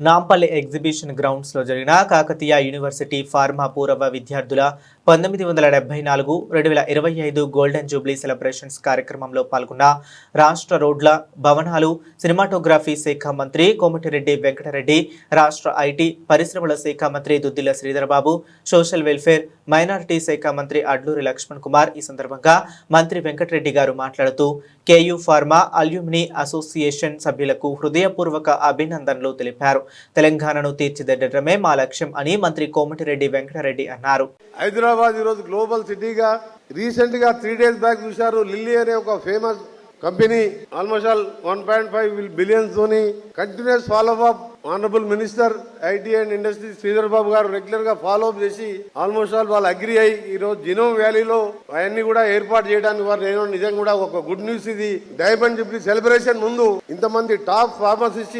Nampally exhibition గ్రౌండ్స్లో జరిగిన Kakatiya university pharma పూర్వ విద్యార్థుల పంతొమ్మిది వందల డెబ్బై నాలుగు రెండు వేల ఇరవై ఐదు గోల్డెన్ జూబ్లీ సెలబ్రేషన్స్ కార్యక్రమంలో పాల్గొన్న రాష్ట్ర రోడ్ల భవనాలు సినిమాటోగ్రఫీ శాఖ మంత్రి కోమటిరెడ్డి వెంకటరెడ్డి రాష్ట్ర ఐటీ పరిశ్రమల శాఖ మంత్రి Duddilla Sridharbabu social welfare minority శాఖ మంత్రి అడ్లూరి లక్ష్మణ్ కుమార్ ఈ సందర్భంగా మంత్రి వెంకటరెడ్డి గారు మాట్లాడుతూ కేయూ ఫార్మా అల్యూమిని అసోసియేషన్ సభ్యులకు హృదయపూర్వక అభినందనలు తెలిపారు. తెలంగాణను తీర్చిదిద్దడమే మా లక్ష్యం అని మంత్రి కోమటిరెడ్డి వెంకటరెడ్డి అన్నారు. హైదరాబాద్ ఈరోజు గ్లోబల్ సిటీగా రీసెంట్గా త్రీ డేస్ బ్యాక్ చూశారు లిల్లీ అనే ఒక famous company. Almost all one point five billions తోని continues follow up honourable minister IT and industry Sridhar Babu garu రెగ్యులర్గా ఫాలో అప్ చేసి ఆల్మోస్ట్ ఆల్ వాళ్ళు అగ్రి అయ్యి ఈ రోజు జినోమ్ వ్యాలీలో అవన్నీ కూడా ఏర్పాటు చేయడానికి వారు నేను నిజంగా కూడా ఒక గుడ్ న్యూస్ ఇది. డైమండ్ జూబ్లీ సెలబ్రేషన్ ముందు ఇంతమంది టాప్ ఫార్మసిస్ట్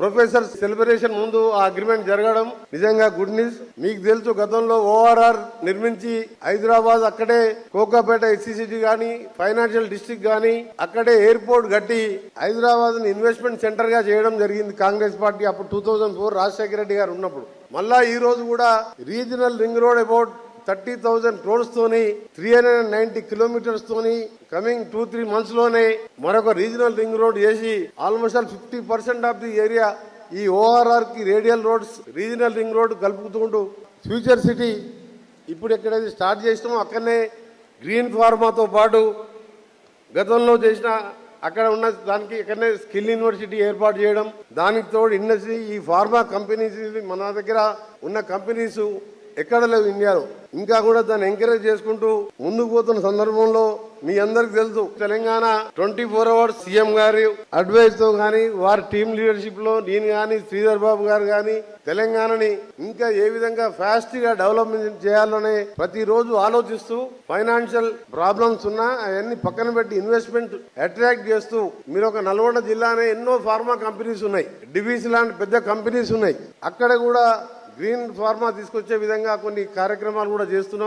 ప్రొఫెసర్ సెలబ్రేషన్ ముందు ఆ అగ్రిమెంట్ జరగడం నిజంగా గుడ్ న్యూస్. మీకు తెలుసు గతంలో ఓఆర్ఆర్ నిర్మించి హైదరాబాద్ అక్కడే కోకాపేట ఎస్సీసీటీ గాని ఫైనాన్షియల్ డిస్ట్రిక్ట్ గాని అక్కడే ఎయిర్పోర్ట్ కట్టి హైదరాబాద్ ఇన్వెస్ట్మెంట్ సెంటర్గా చేయడం జరిగింది కాంగ్రెస్ పార్టీ అప్పుడు two thousand four Rajasekhara Reddy garu ఉన్నప్పుడు. మళ్ళా ఈ రోజు కూడా regional ring road about thirty thousand crores తోని three hundred and ninety kilometres తోని కమింగ్ టూ త్రీ మంత్స్లోనే మరొక రీజనల్ రింగ్ రోడ్ చేసి almost all fifty percent of the area ఈ ఓఆర్ఆర్కి radial roads regional ring road కలుపుతుంటూ future city ఇప్పుడు ఎక్కడైతే start చేసినామో అక్కడనే green ఫార్మాతో పాటు గతంలో చేసిన అక్కడ ఉన్న దానికి ఇక్కడనే స్కిల్ యూనివర్సిటీ ఏర్పాటు చేయడం దానికి తోడు ఇండస్ట్రీ ఈ ఫార్మా కంపెనీస్ మన దగ్గర ఉన్న కంపెనీస్ ఎక్కడ లేవు ఇండియాలో. ఇంకా కూడా దాన్ని ఎంకరేజ్ చేసుకుంటూ ముందుకు పోతున్న సందర్భంలో మీ అందరికి తెలుసు Telangana twenty four hours CM గారి అడ్వైస్తో గాని వారి టీం లీడర్షిప్లో నేను గాని శ్రీధర్ బాబు గారు గాని తెలంగాణని ఇంకా ఏ విధంగా ఫాస్ట్గా డెవలప్మెంట్ చేయాలనే ప్రతిరోజు ఆలోచిస్తూ ఫైనాన్షియల్ ప్రాబ్లమ్స్ ఉన్నా అవన్నీ పక్కన పెట్టి ఇన్వెస్ట్మెంట్ అట్రాక్ట్ చేస్తూ మీరు ఒక నల్గొండ జిల్లానే ఎన్నో ఫార్మా కంపెనీస్ ఉన్నాయి డివిస్ లాంటి పెద్ద కంపెనీస్ ఉన్నాయి. అక్కడ కూడా గ్రీన్ ఫార్మా తీసుకొచ్చే విధంగా కొన్ని కార్యక్రమాలు కూడా చేస్తున్నాం.